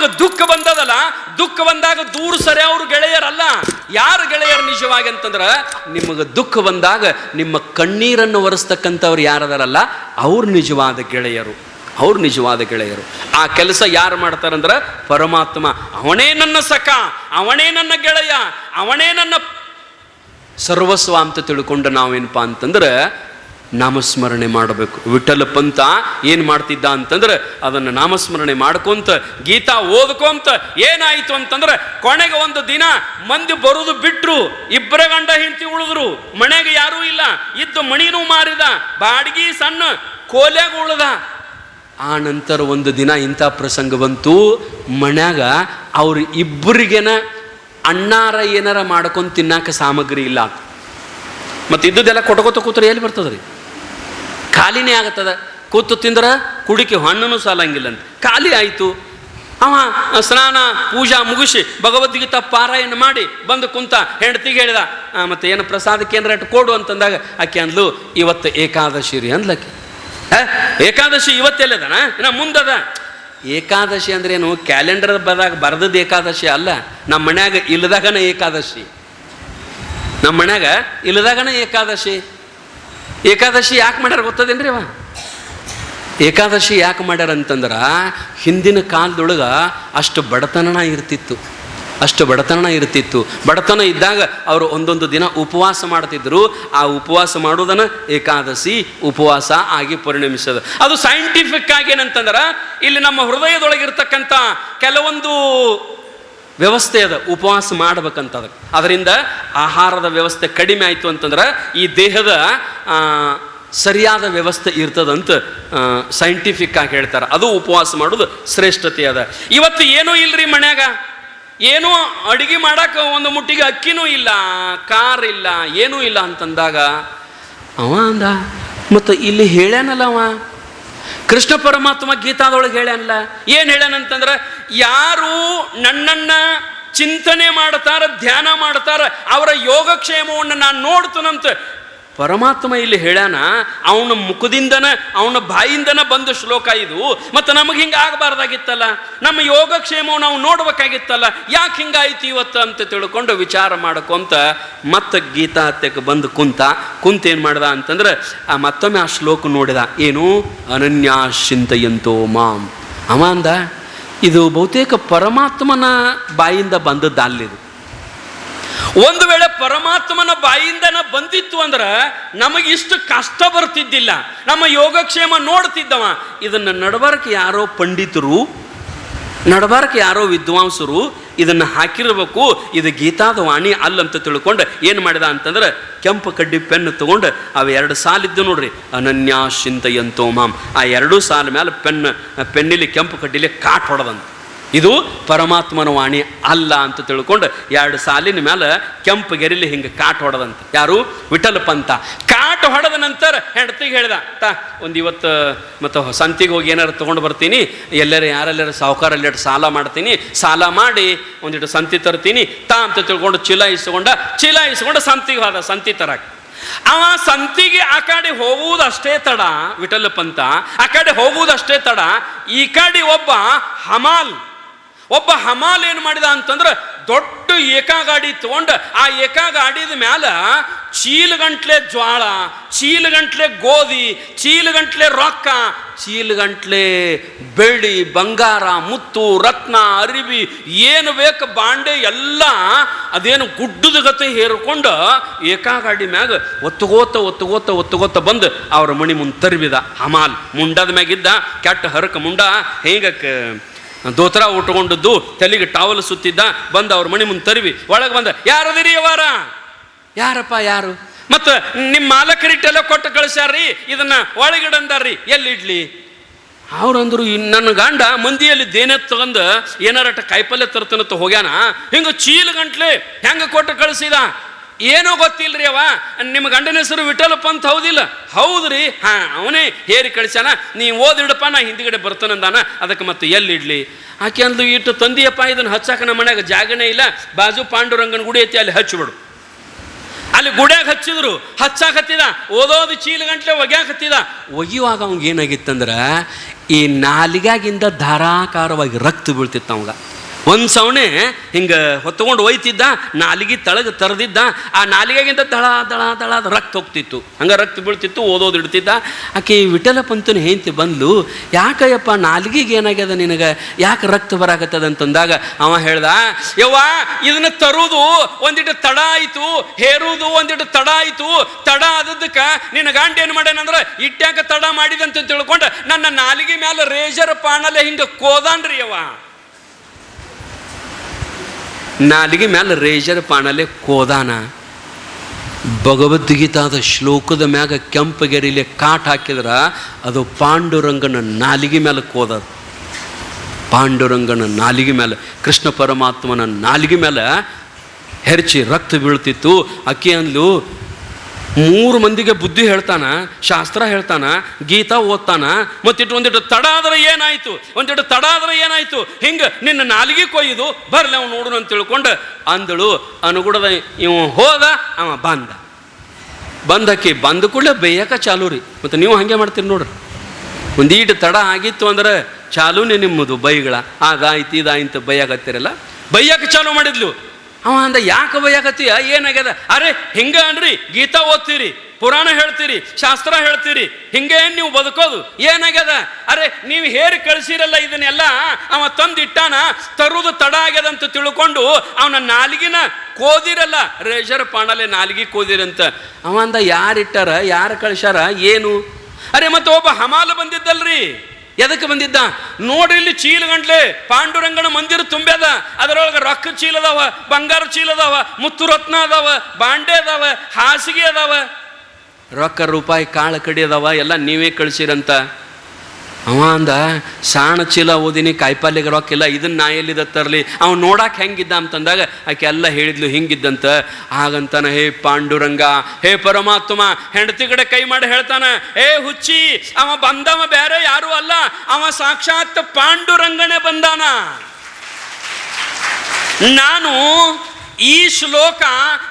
ನಿಮಗೆ ದುಃಖ ಬಂದದಲ್ಲ, ದುಃಖ ಬಂದಾಗ ದೂರ ಸರಿ ಅವ್ರ ಗೆಳೆಯರಲ್ಲ. ಯಾರು ಗೆಳೆಯರು ನಿಜವಾಗಿ ಅಂತಂದ್ರೆ, ನಿಮಗೆ ದುಃಖ ಬಂದಾಗ ನಿಮ್ಮ ಕಣ್ಣೀರನ್ನು ಒರೆಸ್ತಕ್ಕಂಥವ್ರು ಯಾರದಾರಲ್ಲ? ಅವ್ರ ನಿಜವಾದ ಗೆಳೆಯರು. ಅವ್ರ ನಿಜವಾದ ಗೆಳೆಯರು. ಆ ಕೆಲಸ ಯಾರು ಮಾಡ್ತಾರಂದ್ರೆ, ಪರಮಾತ್ಮ, ಅವನೇ ನನ್ನ ಸಖ, ಅವನೇ ನನ್ನ ಗೆಳೆಯ, ಅವನೇ ನನ್ನ ಸರ್ವಸ್ವ ಅಂತ ತಿಳ್ಕೊಂಡು ನಾವೇನಪ್ಪ ಅಂತಂದ್ರೆ ನಾಮಸ್ಮರಣೆ ಮಾಡಬೇಕು. ವಿಠಲ ಪಂತ ಏನು ಮಾಡ್ತಿದ್ದ ಅಂತಂದ್ರೆ ಅದನ್ನು ನಾಮಸ್ಮರಣೆ ಮಾಡ್ಕೊಂತ, ಗೀತಾ ಓದ್ಕೊಂತ ಏನಾಯಿತು ಅಂತಂದ್ರೆ ಕೊನೆಗೆ ಒಂದು ದಿನ ಮಂದಿ ಬರುದು ಬಿಟ್ರು, ಇಬ್ಬರ ಗಂಡ ಹೆಂಡತಿ ಉಳಿದ್ರು. ಮನೆಗೆ ಯಾರೂ ಇಲ್ಲ. ಇದ್ದು ಮಣಿನೂ ಮಾರಿದ, ಬಾಡಿಗೆ ಸಣ್ಣ ಕೋಲೆಗೆ ಉಳ್ದ. ಆ ನಂತರ ಒಂದು ದಿನ ಇಂಥ ಪ್ರಸಂಗ ಬಂತು, ಮನ್ಯಾಗ ಅವ್ರು ಇಬ್ಬರಿಗೇನ ಅಣ್ಣಾರ ಏನಾರ ಮಾಡ್ಕೊಂಡು ತಿನ್ನಾಕ ಸಾಮಗ್ರಿ ಇಲ್ಲ ಮತ್ತು ಇದ್ದುದೆಲ್ಲ ಕೊಟ್ಕೋತ ಕೂತ್ರೆ ಎಲ್ಲಿ ಬರ್ತದ್ರಿ? ರೀ ಖಾಲಿನೇ ಆಗತ್ತದ. ಕೂತು ತಿಂದ್ರೆ ಕುಡಿಕೆ ಹಣ್ಣು ಸಾಲಂಗಿಲ್ಲ ಅಂತ ಖಾಲಿ ಆಯಿತು. ಅವ ಸ್ನಾನ ಪೂಜಾ ಮುಗಿಸಿ ಭಗವದ್ಗೀತಾ ಪಾರಾಯಣ ಮಾಡಿ ಬಂದು ಕುಂತ ಹೆಂಡತಿಗೆ ಹೇಳಿದ "ಆ, ಮತ್ತೆ ಏನು ಪ್ರಸಾದ ಕೇಂದ್ರ ಇಟ್ಟು ಕೊಡು ಅಂತಂದಾಗ ಆಕೆ ಅಂದ್ಲು ಇವತ್ತು ಏಕಾದಶಿ ರೀ ಅಂದ್ಲಕ್ಕೆ. ಏಕಾದಶಿ ಇವತ್ತೆಲ್ಲದನ ಇನ್ನ ಮುಂದದ ಏಕಾದಶಿ ಅಂದ್ರೇನು ಕ್ಯಾಲೆಂಡರ್ ಬದಾಗ ಬರೆದದ್ದು ಏಕಾದಶಿ ಅಲ್ಲ. ನಮ್ಮ ಮನ್ಯಾಗ ಇಲ್ಲದಾಗನ ಏಕಾದಶಿ. ನಮ್ಮ ಮನ್ಯಾಗ ಇಲ್ಲದಾಗನ ಏಕಾದಶಿ? ಏಕಾದಶಿ ಯಾಕೆ ಮಾಡ್ಯಾರ ಗೊತ್ತದೇನ್ರಿ ಅವ? ಏಕಾದಶಿ ಯಾಕೆ ಮಾಡ್ಯಾರ ಅಂತಂದ್ರೆ ಹಿಂದಿನ ಕಾಲದೊಳಗೆ ಅಷ್ಟು ಬಡತನ ಇರ್ತಿತ್ತು. ಅಷ್ಟು ಬಡತನ ಇರ್ತಿತ್ತು. ಬಡತನ ಇದ್ದಾಗ ಅವರು ಒಂದೊಂದು ದಿನ ಉಪವಾಸ ಮಾಡ್ತಿದ್ರು. ಆ ಉಪವಾಸ ಮಾಡೋದನ್ನು ಏಕಾದಶಿ ಉಪವಾಸ ಆಗಿ ಪರಿಣಮಿಸೋದು. ಅದು ಸೈಂಟಿಫಿಕ್ ಆಗಿ ಏನಂತಂದ್ರೆ ಇಲ್ಲಿ ನಮ್ಮ ಹೃದಯದೊಳಗಿರ್ತಕ್ಕಂಥ ಕೆಲವೊಂದು ವ್ಯವಸ್ಥೆ ಅದ, ಉಪವಾಸ ಮಾಡ್ಬೇಕಂತ ಅದಕ್ಕೆ. ಅದರಿಂದ ಆಹಾರದ ವ್ಯವಸ್ಥೆ ಕಡಿಮೆ ಆಯಿತು ಅಂತಂದ್ರೆ ಈ ದೇಹದ ಸರಿಯಾದ ವ್ಯವಸ್ಥೆ ಇರ್ತದಂತ ಸೈಂಟಿಫಿಕ್ ಆಗಿ ಹೇಳ್ತಾರೆ. ಅದು ಉಪವಾಸ ಮಾಡೋದು ಶ್ರೇಷ್ಠತೆ ಅದ. ಇವತ್ತು ಏನೂ ಇಲ್ರಿ ಮನ್ಯಾಗ? ಏನೂ ಅಡುಗೆ ಮಾಡಕ್ಕೆ ಒಂದು ಮುಟ್ಟಿಗೆ ಅಕ್ಕಿನೂ ಇಲ್ಲ ಕಾರ್ ಇಲ್ಲ, ಏನೂ ಇಲ್ಲ ಅಂತಂದಾಗ, ಅವ ಅಂದ, ಮತ್ತು ಇಲ್ಲಿ ಹೇಳ್ಯಾನಲ್ಲ ಅವ? ಕೃಷ್ಣ ಪರಮಾತ್ಮ ಗೀತಾದೊಳಗೆ ಹೇಳ್ಯಾನಲ್ಲ, ಏನು ಹೇಳ್ಯಾನಂತಂದ್ರೆ, ಯಾರು ನನ್ನನ್ನ ಚಿಂತನೆ ಮಾಡ್ತಾರ, ಧ್ಯಾನ ಮಾಡ್ತಾರ, ಅವರ ಯೋಗಕ್ಷೇಮವನ್ನು ನಾನು ನೋಡ್ತನಂತ ಪರಮಾತ್ಮ ಇಲ್ಲಿ ಹೇಳ್ಯಾನ, ಅವನ ಮುಖದಿಂದನ, ಅವನ ಬಾಯಿಂದನ ಬಂದ ಶ್ಲೋಕ ಇದು. ಮತ್ತು ನಮಗೆ ಹಿಂಗೆ ಆಗಬಾರ್ದಾಗಿತ್ತಲ್ಲ? ನಮ್ಮ ಯೋಗಕ್ಷೇಮವು ನಾವು ನೋಡ್ಬೇಕಾಗಿತ್ತಲ್ಲ? ಯಾಕೆ ಹಿಂಗಾಯ್ತು ಇವತ್ತು ಅಂತ ತಿಳ್ಕೊಂಡು ವಿಚಾರ ಮಾಡ್ಕೊಂತ ಮತ್ತೆ ಗೀತಾ ಹತ್ಯಕ್ಕೆ ಬಂದು ಕುಂತ ಕುಂತ ಏನು ಮಾಡ್ದ ಅಂತಂದ್ರೆ, ಆ ಮತ್ತೊಮ್ಮೆ ಆ ಶ್ಲೋಕ ನೋಡಿದ, ಏನು? ಅನನ್ಯಾಶಿಂತಯಂತೋ ಮಾಂ. ಅವ ಅಂದ, ಇದು ಬಹುತೇಕ ಪರಮಾತ್ಮನ ಬಾಯಿಂದ ಬಂದದ್ದು ಅಲ್ಲಿದು. ಒಂದು ವೇಳೆ ಪರಮಾತ್ಮನ ಬಾಯಿಂದನ ಬಂದಿತ್ತು ಅಂದ್ರೆ ನಮಗಿಷ್ಟು ಕಷ್ಟ ಬರ್ತಿದ್ದಿಲ್ಲ. ನಮ್ಮ ಯೋಗಕ್ಷೇಮ ನೋಡ್ತಿದ್ದವ. ಇದನ್ನು ನಡಬಾರಕ್ಕೆ ಯಾರೋ ಪಂಡಿತರು ನಡಬಾರಕ್ಕೆ ಯಾರೋ ವಿದ್ವಾಂಸರು ಇದನ್ನು ಹಾಕಿರ್ಬೇಕು. ಇದು ಗೀತಾದ ವಾಣಿ ಅಲ್ಲಂತ ತಿಳ್ಕೊಂಡು ಏನು ಮಾಡಿದ ಅಂತಂದ್ರೆ ಕೆಂಪು ಕಡ್ಡಿ ಪೆನ್ ತಗೊಂಡು ಅವು ಎರಡು ಸಾಲಿದ್ದು ನೋಡ್ರಿ. ಅನನ್ಯಾಶಿಂತಯಂತೋ ಮಾಮ್ ಆ ಎರಡೂ ಸಾಲ ಮೇಲೆ ಪೆನ್, ಪೆನ್ನಿಲಿ ಕೆಂಪು ಕಡ್ಡಿಲಿ ಕಾಟ್ ಹೊಡೆದಂತ. ಇದು ಪರಮಾತ್ಮನ ವಾಣಿ ಅಲ್ಲ ಅಂತ ತಿಳ್ಕೊಂಡು ಎರಡು ಸಾಲಿನ ಮೇಲೆ ಕೆಂಪು ಗೆರಿಲಿ ಹಿಂಗೆ ಕಾಟ್ ಹೊಡೆದಂತ. ಯಾರು? ವಿಠಲ ಪಂತ. ಕಾಟ್ ಹೊಡೆದ ನಂತರ ಹೆಂಡತಿಗೆ ಹೇಳ್ದ, ತಾ, ಒಂದು ಇವತ್ತು ಮತ್ತು ಸಂತಿಗೆ ಹೋಗಿ ಏನಾರು ತೊಗೊಂಡು ಬರ್ತೀನಿ. ಎಲ್ಲರ ಯಾರೆಲ್ಲರ ಸಾಹುಕಾರಲ್ಲಿ ಸಾಲ ಮಾಡ್ತೀನಿ. ಸಾಲ ಮಾಡಿ ಒಂದಿಟ್ಟು ಸಂತಿ ತರ್ತೀನಿ. ತಾ ಅಂತ ತಿಳ್ಕೊಂಡು ಚೀಲ ಇಸ್ಕೊಂಡ ಚೀಲ ಇಸ್ಕೊಂಡು ಸಂತಿಗೆ ಹೋದ, ಸಂತಿ ತರಕ್ಕೆ ಅವ ಸಂತಿಗೆ ಆ ಕಡೆ ಹೋಗುವುದಷ್ಟೇ ತಡ, ವಿಠಲ ಪಂತ. ಆ ಕಡೆ ಹೋಗುವುದಷ್ಟೇ ತಡ. ಈ ಕಡೆ ಒಬ್ಬ ಹಮಾಲ್. ಒಬ್ಬ ಹಮಾಲ್ ಏನು ಮಾಡಿದ ಅಂತಂದ್ರೆ ದೊಡ್ಡ ಏಕಾ ಗಾಡಿ ತಗೊಂಡು ಆ ಏಕಾ ಗಾಡಿದ ಮ್ಯಾಲ ಚೀಲಗಂಟ್ಲೆ ಜ್ವಾಳ, ಚೀಲಗಂಟ್ಲೆ ಗೋಧಿ, ಚೀಲಗಂಟ್ಲೆ ರೊಕ್ಕ, ಚೀಲಗಂಟ್ಲೆ ಬೆಳ್ಳಿ, ಬಂಗಾರ, ಮುತ್ತು, ರತ್ನ, ಅರಿವಿ, ಏನು ಬೇಕು ಬಾಂಡೆ ಎಲ್ಲ ಅದೇನು ಗುಡ್ಡದ ಗತೆ ಹೇರ್ಕೊಂಡು ಏಕಾ ಗಾಡಿ ಮ್ಯಾಗ ಒತ್ತುಗೋತ ಒತ್ತುಗೋತ ಒತ್ತುಗೋತ ಬಂದು ಅವ್ರ ಮಣಿ ಮುಂದೆ ತರ್ಬಿದ ಹಮಾಲ್. ಮುಂಡದ ಮ್ಯಾಗಿದ್ದ ಕೆಟ್ಟ ಹರಕ ಮುಂಡ. ಹೇಗಕ್ಕೆ? ದೋತ್ರ ಉಟ್ಕೊಂಡದ್ದು, ತಲೆಗೆ ಟಾವಲ್ ಸುತ್ತಿದ್ದ, ಬಂದ ಅವ್ರ ಮನೆ ಮುಂದೆ ತರಿವಿ. ಒಳಗೆ ಬಂದ, ಯಾರದಿರಿ ಅವರ? ಯಾರಪ್ಪ ಯಾರು? ಮತ್ತು ನಿಮ್ಮ ಮಾಲಕರಿಟ್ಟೆಲ್ಲ ಕೊಟ್ಟು ಕಳಿಸ್ಯಾರ್ರಿ, ಇದನ್ನ ಒಳಗಿಡಂದಾರ್ರಿ ಎಲ್ಲಿ ಇಡ್ಲಿ ಅವ್ರಂದ್ರು ನನ್ನ ಗಂಡ ಮಂದಿಯಲ್ಲಿ ದೇನೆ ತಗೊಂಡು ಏನಾರಟ ಕಾಯಿಪಲ್ಯ ತರ್ತನತ್ತ ಹೋಗ್ಯಾನ, ಹಿಂಗೆ ಚೀಲ ಗಂಟ್ಲೆ ಹೆಂಗೆ ಕೊಟ್ಟು ಕಳಿಸಿದ? ಏನೋ ಗೊತ್ತಿಲ್ಲರಿ ಅವ. ನಿಮ್ಮ ಗಂಡನ ಹೆಸರು ವಿಠಲಪ್ಪ ಅಂತ ಹೌದಿಲ್ಲ? ಹೌದ್ರಿ. ಹಾ, ಅವನೇ ಹೇರಿ ಕಳಿಸ್ಯಾನ. ನೀ ಓದಿಡಪ್ಪ ನಾ ಹಿಂದಿಗಡೆ ಬರ್ತಾನಂದಾನ. ಅದಕ್ಕೆ ಮತ್ತೆ ಎಲ್ಲಿ ಇಡ್ಲಿ ಆಕೆ ಅಂದ್ಲು, ಇಟ್ಟು ತಂದಿಯಪ್ಪ, ಇದನ್ನ ಹಚ್ಚಾಕ ನಮ್ಮ ಮನ್ಯಾಗ ಜಾಗನೇ ಇಲ್ಲ. ಬಾಜು ಪಾಂಡುರಂಗನ ಗುಡಿ ಐತಿ, ಅಲ್ಲಿ ಹಚ್ಚಿಬಿಡು ಅಲ್ಲಿ ಗುಡ್ಯಾಗ ಹಚ್ಚಿದ್ರು. ಹಚ್ಚಾಕತ್ತಿದ. ಓದೋದು ಚೀಲ ಗಂಟ್ಲೆ ಒಗ್ಯಾಕತ್ತಿದ. ಒಗಿಯುವಾಗ ಅವಂಗ ಏನಾಗಿತ್ತಂದ್ರೆ, ಈ ನಾಲಿಗಾಗಿಂದ ಧಾರಾಕಾರವಾಗಿ ರಕ್ತ ಬೀಳ್ತಿತ್ತು ಅವಂಗ. ಒಂದು ಸವಣೆ ಹಿಂಗೆ ಹೊತ್ಕೊಂಡು ಒಯ್ತಿದ್ದ, ನಾಲಿಗೆ ತಳಗ ತರದಿದ್ದ, ಆ ನಾಲಿಗೆಗಿಂತ ತಳ ತಳ ತಳ ರಕ್ತ ಹೋಗ್ತಿತ್ತು. ಹಂಗೆ ರಕ್ತ ಬೀಳ್ತಿತ್ತು, ಓದೋದು ಇಡ್ತಿದ್ದ. ಆಕೆ ವಿಠಲ ಪಂತನ ಹೆಂಡತಿ ಬಂದ್ಲು, ಯಾಕಯ್ಯಪ್ಪ, ನಾಲಿಗೆಗೆ ಏನಾಗ್ಯದ ನಿನಗೆ? ಯಾಕೆ ರಕ್ತ ಬರಾಕತ್ತದ? ಅಂತಂದಾಗ ಅವ ಹೇಳ್ದ, ಯವ್ವ, ಇದನ್ನ ತರುವುದು ಒಂದಿಟ್ಟು ತಡ ಆಯಿತು ಹೇರುವುದು ಒಂದಿಟ್ಟು ತಡ ಆಯಿತು, ತಡ ಆದದ್ದಕ್ಕೆ ನಿನ್ನ ಗಂಡ ಏನು ಮಾಡ್ಯಾನಂದ್ರೆ ಇಟ್ಟ್ಯಾಕ ತಡ ಮಾಡಿದಂತ ತಿಳ್ಕೊಂಡು ನನ್ನ ನಾಲಿಗೆ ಮೇಲೆ ರೇಜರ್ ಪಾಣಲೆ ಹಿಂಗೆ ಕೋದಾನ್ರಿ ಯವ್ವ. ನಾಲಿಗೆ ಮ್ಯಾಲ ರೇಜರ್ ಪಾಣಲೆ ಕೋದಾನ. ಭಗವದ್ಗೀತಾದ ಶ್ಲೋಕದ ಮ್ಯಾಗ ಕೆಂಪಗೆರಿಲೆ ಕಾಟ್ ಹಾಕಿದ್ರ ಅದು ಪಾಂಡುರಂಗನ ನಾಲಿಗೆ ಮೇಲೆ ಕೋದದು. ಪಾಂಡುರಂಗನ ನಾಲಿಗೆ ಮೇಲೆ ಕೃಷ್ಣ ಪರಮಾತ್ಮನ ನಾಲಿಗೆ ಮೇಲೆ ಹೆರ್ಚಿ ರಕ್ತ ಬೀಳ್ತಿತ್ತು. ಅಕ್ಕಿ ಅಂದ್ಲು ಮೂರು ಮಂದಿಗೆ ಬುದ್ಧಿ ಹೇಳ್ತಾನ, ಶಾಸ್ತ್ರ ಹೇಳ್ತಾನ, ಗೀತಾ ಓದ್ತಾನ, ಮತ್ತಿಟ್ಟು ಒಂದಿಟ್ಟು ತಡ ಆದ್ರೆ ಏನಾಯ್ತು? ಒಂದಿಟ್ಟು ತಡ ಆದ್ರೆ ಏನಾಯ್ತು? ಹಿಂಗ ನಿನ್ನ ನಾಲಿಗೆ ಕೊಯ್ದು, ಬರ್ಲಿ ಅವ್ನು ನೋಡು ಅಂತ ತಿಳ್ಕೊಂಡು ಅಂದಳು. ಅನುಗುಣದ ಇವ ಹೋದ, ಅವ ಬಂದ. ಬಂದಕ್ಕೆ ಬಂದ ಕೂಡಲೇ ಬೇಯಕ ಚಾಲು ರೀ. ಮತ್ತು ನೀವು ಹಾಗೆ ಮಾಡ್ತೀರಿ ನೋಡ್ರಿ. ಒಂದೀಟು ತಡ ಆಗಿತ್ತು ಅಂದ್ರೆ ಚಾಲೂನೇ ನಿಮ್ಮದು ಬೈಗಳ. ಆಗಾಯ್ತು ಇದಾಯ್ತು ಬೈಯಾಗತ್ತಿರಲ್ಲ ಬೈಯಕ್ಕೆ ಚಾಲು ಮಾಡಿದ್ಲು. ಅವ ಅಂದ, ಯಾಕೆ ಬೈಯಾಕತ್ತೀಯ? ಏನಾಗ್ಯದ? ಅರೆ, ಹಿಂಗ ಅನ್ರಿ, ಗೀತಾ ಓದ್ತೀರಿ, ಪುರಾಣ ಹೇಳ್ತೀರಿ, ಶಾಸ್ತ್ರ ಹೇಳ್ತೀರಿ, ಹಿಂಗೆ ನೀವು ಬದುಕೋದು? ಏನಾಗ್ಯದ? ಅರೆ, ನೀವು ಹೇರಿ ಕಳಿಸಿರಲ್ಲ ಇದನ್ನೆಲ್ಲ, ಅವ ತಂದಿಟ್ಟಾನ ತರುವುದು ತಡ ಆಗ್ಯದಂತ ತಿಳ್ಕೊಂಡು ಅವನ ನಾಲಿಗಿನ ಕೋದಿರಲ್ಲ. ರೇಷರ್ ಪಾಣಲೆ ನಾಲಿಗೆ ಕೋದಿರಂತ. ಅವ ಅಂದ, ಯಾರಿಟ್ಟಾರ, ಯಾರು ಕಳ್ಸ್ಯಾರ, ಏನು? ಅರೆ, ಮತ್ತೆ ಒಬ್ಬ ಹಮಾಲ ಬಂದಿದ್ದಲ್ರಿ. ಎದಕ್ಕೆ ಬಂದಿದ್ದ? ನೋಡ್ರಿ ಇಲ್ಲಿ ಚೀಲ ಗಂಟ್ಲೆ ಪಾಂಡುರಂಗನ ಮಂದಿರ ತುಂಬ್ಯದ. ಅದರೊಳಗೆ ರೊಕ್ಕ ಚೀಲ ಅದಾವ ಬಂಗಾರ ಚೀಲ ಅದಾವ ಮುತ್ತು ರತ್ನ ಅದಾವ, ಬಾಂಡೆ ಅದಾವ, ಹಾಸಿಗೆ ಅದಾವ. ರೊಕ್ಕ ರೂಪಾಯಿ ಕಾಳು ಕಡಿ ಅದಾವ, ಎಲ್ಲ ನೀವೇ ಕಳಿಸಿರಂತ. ಅವ ಅಂದ, ಸಾಣ ಚೀಲ ಓದಿನಿ ಕಾಯಿಪಲ್ಯಗೆ ರೊಕ್ಕಿಲ್ಲ ಇದನ್ನ ನಾ ಎಲ್ಲಿದ ತರಲಿ? ಅವ್ನು ನೋಡಕ್ಕೆ ಹೆಂಗಿದ್ದ ಅಂತಂದಾಗ ಆಕೆ ಎಲ್ಲ ಹೇಳಿದ್ಲು, ಹಿಂಗಿದ್ದಂತ. ಹಾಗಂತಾನ, ಹೇ ಪಾಂಡುರಂಗ, ಹೇ ಪರಮಾತ್ಮ, ಹೆಂಡತಿ ಕಡೆ ಕೈ ಮಾಡಿ ಹೇಳ್ತಾನ, ಏ ಹುಚ್ಚಿ, ಅವ ಬಂದವ ಬೇರೆ ಯಾರು ಅಲ್ಲ, ಅವ ಸಾಕ್ಷಾತ್ ಪಾಂಡುರಂಗನೇ ಬಂದಾನ. ನಾನು ಈ ಶ್ಲೋಕ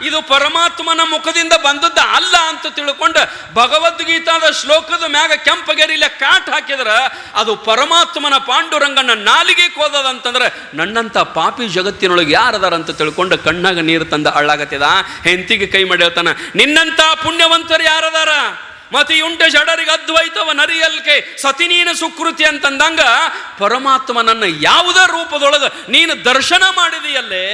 ಇದು ಪರಮಾತ್ಮನ ಮುಖದಿಂದ ಬಂದದ್ದು ಅಲ್ಲ ಅಂತ ತಿಳ್ಕೊಂಡು ಭಗವದ್ಗೀತಾದ ಶ್ಲೋಕದ ಮ್ಯಾಗ ಕೆಂಪಗೆರಿಲೆ ಕಾಟ್ ಹಾಕಿದ್ರ ಅದು ಪರಮಾತ್ಮನ ಪಾಂಡುರಂಗನ ನಾಲಿಗೆ ಕೋದದಂತಂದ್ರೆ ನನ್ನಂಥ ಪಾಪಿ ಜಗತ್ತಿನೊಳಗೆ ಯಾರದಾರ ಅಂತ ತಿಳ್ಕೊಂಡು ಕಣ್ಣಾಗ ನೀರು ತಂದ ಅಳ್ಳಾಗತ್ತಿದ? ಹೆಂತಿಗೆ ಕೈ ಮಾಡಿ ಹೇಳ್ತಾನ ನಿನ್ನಂಥ ಪುಣ್ಯವಂತರು ಯಾರದಾರ? ಮತಿಯುಂಟ ಜಡರಿಗೆ ಅದ್ವೈತವ ನರಿಯಲ್ಕೆ ಸತಿನೀನ ಸುಕೃತಿ ಅಂತಂದಂಗ ಪರಮಾತ್ಮ ನನ್ನ ಯಾವುದೇ ರೂಪದೊಳಗೆ ನೀನು ದರ್ಶನ ಮಾಡಿದೆಯಲ್ಲೇ?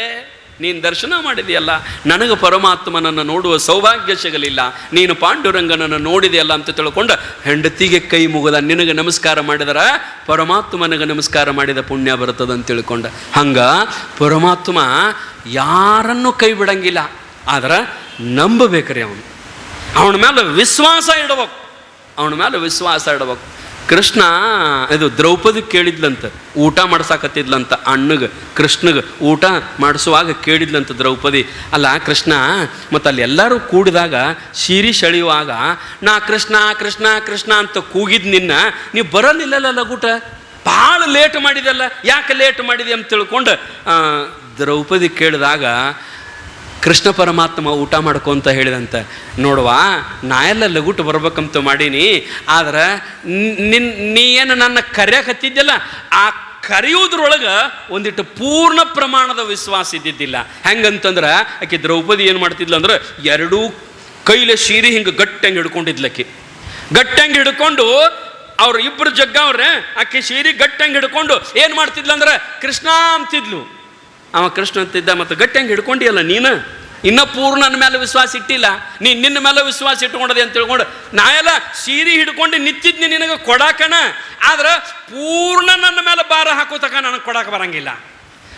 ನೀನು ದರ್ಶನ ಮಾಡಿದೆಯಲ್ಲ? ನನಗೆ ಪರಮಾತ್ಮನನ್ನು ನೋಡುವ ಸೌಭಾಗ್ಯ ಸಿಗಲಿಲ್ಲ. ನೀನು ಪಾಂಡುರಂಗನನ್ನು ನೋಡಿದೆಯಲ್ಲ ಅಂತ ತಿಳ್ಕೊಂಡು ಹೆಂಡತಿಗೆ ಕೈ ಮುಗದ ನಿನಗೆ ನಮಸ್ಕಾರ ಮಾಡಿದರ? ಪರಮಾತ್ಮನಿಗೆ ನಮಸ್ಕಾರ ಮಾಡಿದ ಪುಣ್ಯ ಬರ್ತದೆ ಅಂತ ತಿಳ್ಕೊಂಡ. ಹಂಗೆ ಪರಮಾತ್ಮ ಯಾರನ್ನು ಕೈ ಬಿಡಂಗಿಲ್ಲ. ಆದ್ರೆ ನಂಬಬೇಕ್ರಿ ಅವನು. ಅವನ ಮೇಲೆ ವಿಶ್ವಾಸ ಇಡಬೇಕು. ಅವನ ಮೇಲೆ ವಿಶ್ವಾಸ ಇಡಬೇಕು. ಕೃಷ್ಣ, ಇದು ದ್ರೌಪದಿ ಕೇಳಿದ್ಲಂತ, ಊಟ ಮಾಡ್ಸಾಕತ್ತಿದ್ಲಂತ, ಅಣ್ಣಗೆ, ಕೃಷ್ಣಗೆ ಊಟ ಮಾಡಿಸುವಾಗ ಕೇಳಿದ್ಲಂತ ದ್ರೌಪದಿ. ಅಲ್ಲ, ಕೃಷ್ಣ ಮತ್ತು ಅಲ್ಲಿ ಎಲ್ಲರೂ ಕೂಡಿದಾಗ ಶೀರಿ ಸೆಳೆಯುವಾಗ, ನಾ ಕೃಷ್ಣ ಕೃಷ್ಣ ಕೃಷ್ಣ ಅಂತ ಕೂಗಿದ್ ನಿನ್ನ, ನೀವು ಬರಲಿಲ್ಲಲ್ಲ ಲಗುಟ ಭಾಳ ಲೇಟ್ ಮಾಡಿದಲ್ಲ ಯಾಕೆ ಲೇಟ್ ಮಾಡಿದೆ? ಅಂತ ತಿಳ್ಕೊಂಡು ದ್ರೌಪದಿ ಕೇಳಿದಾಗ ಕೃಷ್ಣ ಪರಮಾತ್ಮ ಊಟ ಮಾಡ್ಕೊಂತ ಹೇಳಿದಂತೆ. ನೋಡುವ, ನಾ ಎಲ್ಲ ಲಘುಟ್ ಬರ್ಬೇಕಂತ ಮಾಡೀನಿ, ಆದ್ರೆ ನಿನ್, ನೀ ಏನು ನನ್ನ ಕರೆಯಕತ್ತಿದ್ಯಲ್ಲ, ಆ ಕರೆಯುವುದ್ರೊಳಗೆ ಒಂದಿಟ್ಟು ಪೂರ್ಣ ಪ್ರಮಾಣದ ವಿಶ್ವಾಸ ಇದ್ದಿದ್ದಿಲ್ಲ. ಹೆಂಗಂತಂದ್ರೆ, ಆಕೆ ದ್ರೌಪದಿ ಏನು ಮಾಡ್ತಿದ್ಲು ಅಂದ್ರೆ, ಎರಡೂ ಕೈಲೆ ಸೀರೆ ಹಿಂಗೆ ಗಟ್ಟಂಗೆ ಹಿಡ್ಕೊಂಡಿದ್ಲಕ್ಕೆ ಗಟ್ಟಂಗೆ ಹಿಡ್ಕೊಂಡು ಅವ್ರ ಇಬ್ಬರು ಜಗ್ಗವ್ರೆ ಆಕೆ ಶೀರಿ ಗಟ್ಟಂಗೆ ಹಿಡ್ಕೊಂಡು ಏನು ಮಾಡ್ತಿದ್ಲಂದ್ರೆ ಕೃಷ್ಣ ಅಂತಿದ್ಲು. ಅವ ಕೃಷ್ಣ ಅಂತಿದ್ದ, ಮತ್ತು ಗಟ್ಟಿಯಂಗೆ ಹಿಡ್ಕೊಂಡಿಯಲ್ಲ ನೀನು? ಇನ್ನ ಪೂರ್ಣ ನನ್ನ ಮೇಲೆ ವಿಶ್ವಾಸ ಇಟ್ಟಿಲ್ಲ. ನೀ ನಿನ್ನ ಮೇಲೆ ವಿಶ್ವಾಸ ಇಟ್ಕೊಂಡದೆ ಅಂತ ತಿಳ್ಕೊಂಡು, ನಾ ಎಲ್ಲ ಸೀರೆ ಹಿಡ್ಕೊಂಡು ನಿಂತಿದ್ನಿ ನಿನಗೆ ಕೊಡಾಕಣ ಆದ್ರೆ ಪೂರ್ಣ ನನ್ನ ಮೇಲೆ ಬಾರ ಹಾಕೋತಕ ನನಗೆ ಕೊಡಾಕೆ ಬರಂಗಿಲ್ಲ.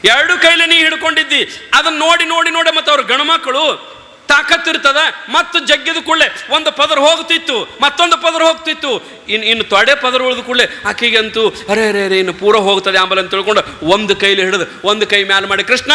ಎರಡು ಕೈಲಿ ನೀ ಹಿಡ್ಕೊಂಡಿದ್ದಿ. ಅದನ್ನ ನೋಡಿ ನೋಡಿ ನೋಡಿ ಮತ್ತು ಅವ್ರ ಗಣಮಕ್ಕಳು ತಾಕತ್ತಿರ್ತದ ಮತ್ತು ಜಗ್ಗಿದ ಕೂಡಲೇ ಒಂದು ಪದರ ಹೋಗ್ತಿತ್ತು, ಮತ್ತೊಂದು ಪದರ ಹೋಗ್ತಿತ್ತು. ಇನ್ನು ಇನ್ನು ತೊಡೆ ಪದರ ಉಳಿದ ಕೂಡಲೇ ಆಕೆಗಂತೂ, ಅರೆ ಅರೆ ಅರೆ, ಇನ್ನು ಪೂರ ಹೋಗ್ತದೆ ಆಮೇಲೆ ಅಂತ ತಿಳ್ಕೊಂಡು ಒಂದು ಕೈಲಿ ಹಿಡಿದು, ಒಂದು ಕೈ ಮ್ಯಾಲ ಮಾಡಿ, ಕೃಷ್ಣ!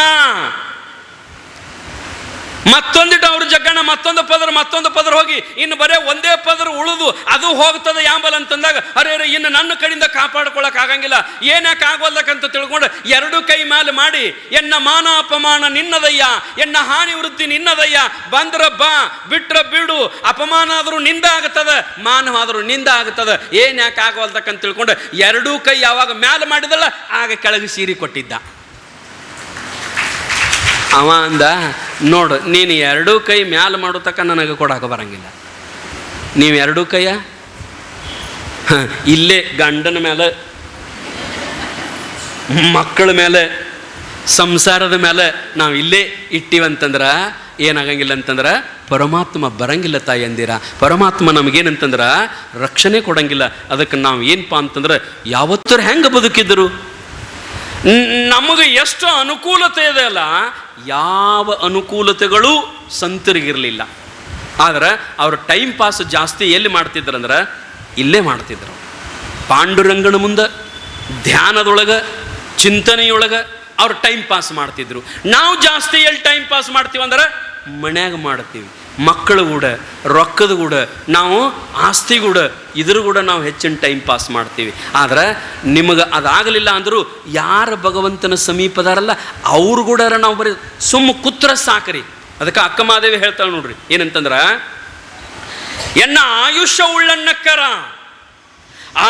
ಮತ್ತೊಂದಿಟ್ಟು ಅವ್ರ ಜಗ್ಗಣ್ಣ ಮತ್ತೊಂದು ಪದರ ಮತ್ತೊಂದು ಪದರ ಹೋಗಿ ಇನ್ನು ಬರೇ ಒಂದೇ ಪದರ ಉಳಿದು ಅದು ಹೋಗ್ತದೆ ಯಾಂಬಲ್ ಅಂತಂದಾಗ, ಅರೆ ಅರೆ, ಇನ್ನು ನನ್ನ ಕಡೆಯಿಂದ ಕಾಪಾಡ್ಕೊಳಕ್ ಆಗಂಗಿಲ್ಲ. ಏನ್ಯಾಕೆ ಆಗೋದಕ್ಕಂತ ತಿಳ್ಕೊಂಡು ಎರಡು ಕೈ ಮೇಲೆ ಮಾಡಿ, ಎನ್ನ ಮಾನ ಅಪಮಾನ ನಿನ್ನದಯ್ಯ, ಎನ್ನ ಹಾನಿ ವೃತ್ತಿ ನಿನ್ನದಯ್ಯ, ಬಂದ್ರ ಬಾ, ಬಿಟ್ರ ಬಿಡು, ಅಪಮಾನ ಆದರೂ ನಿಂದ ಆಗ್ತದ ಮಾನವಾದರೂ ನಿಂದ ಆಗ್ತದ. ಏನ್ ಯಾಕೆ ಆಗೋಲ್ದಕ್ಕಂತ ತಿಳ್ಕೊಂಡು ಎರಡೂ ಕೈ ಯಾವಾಗ ಮ್ಯಾಲ ಮಾಡಿದಲ್ಲ, ಆಗ ಕೆಳಗೆ ಸೀರಿ ಕೊಟ್ಟಿದ್ದ. ಅವ ಅಂದ, ನೋಡು, ನೀನು ಎರಡೂ ಕೈ ಮ್ಯಾಲ ಮಾಡೋ ತಕ್ಕ ನನಗೆ ಕೊಡಕ್ಕೆ ಬರಂಗಿಲ್ಲ. ನೀವು ಎರಡೂ ಕೈಯ? ಇಲ್ಲೇ ಗಂಡನ ಮೇಲೆ, ಮಕ್ಕಳ ಮೇಲೆ, ಸಂಸಾರದ ಮೇಲೆ ನಾವು ಇಲ್ಲೇ ಇಟ್ಟಿವಂತಂದ್ರೆ ಏನಾಗಂಗಿಲ್ಲ ಅಂತಂದ್ರೆ, ಪರಮಾತ್ಮ ಬರಂಗಿಲ್ಲ ತಾಯಂದಿರ ಪರಮಾತ್ಮ ನಮಗೇನಂತಂದ್ರೆ, ರಕ್ಷಣೆ ಕೊಡಂಗಿಲ್ಲ. ಅದಕ್ಕೆ ನಾವು ಏನಪ್ಪ ಅಂತಂದ್ರೆ, ಯಾವತ್ತರ ಹೆಂಗೆ ಬದುಕಿದ್ರು? ನಮಗೆ ಎಷ್ಟು ಅನುಕೂಲತೆ ಇದೆ ಅಲ್ಲ ಯಾವ ಅನುಕೂಲತೆಗಳು ಸಂತರಿಗಿರಲಿಲ್ಲ. ಆದರೆ ಅವರು ಟೈಮ್ ಪಾಸ್ ಜಾಸ್ತಿ ಎಲ್ಲಿ ಮಾಡ್ತಿದ್ರಂದ್ರೆ ಇಲ್ಲೇ ಮಾಡ್ತಿದ್ರು. ಪಾಂಡುರಂಗನ ಮುಂದೆ, ಧ್ಯಾನದೊಳಗೆ, ಚಿಂತನೆಯೊಳಗೆ ಅವ್ರು ಟೈಮ್ ಪಾಸ್ ಮಾಡ್ತಿದ್ರು. ನಾವು ಜಾಸ್ತಿ ಎಲ್ಲಿ ಟೈಮ್ ಪಾಸ್ ಮಾಡ್ತೀವಂದ್ರೆ ಮನ್ಯಾಗ ಮಾಡ್ತೀವಿ. ಮಕ್ಕಳ ಕೂಡ ರೊಕ್ಕದ ಕೂಡ ನಾವು ಆಸ್ತಿ ಕೂಡ ಇದ್ರ ಕೂಡ ನಾವು ಹೆಚ್ಚಿನ ಟೈಮ್ ಪಾಸ್ ಮಾಡ್ತೀವಿ. ಆದ್ರೆ ನಿಮಗೆ ಅದಾಗಲಿಲ್ಲ ಅಂದರೂ ಯಾರ ಭಗವಂತನ ಸಮೀಪದಾರಲ್ಲ, ಅವ್ರು ಕೂಡ ನಾವು ಬರೀ ಸುಮ್ಮ ಕುತ್ರ ಸಾಕ್ರಿ. ಅದಕ್ಕೆ ಅಕ್ಕ ಮಾದೇವಿ ಹೇಳ್ತಾಳೆ ನೋಡ್ರಿ, ಏನಂತಂದ್ರ, ಎನ್ನ ಆಯುಷ್ಯ ಉಳ್ಳನ್ನಕ್ಕರ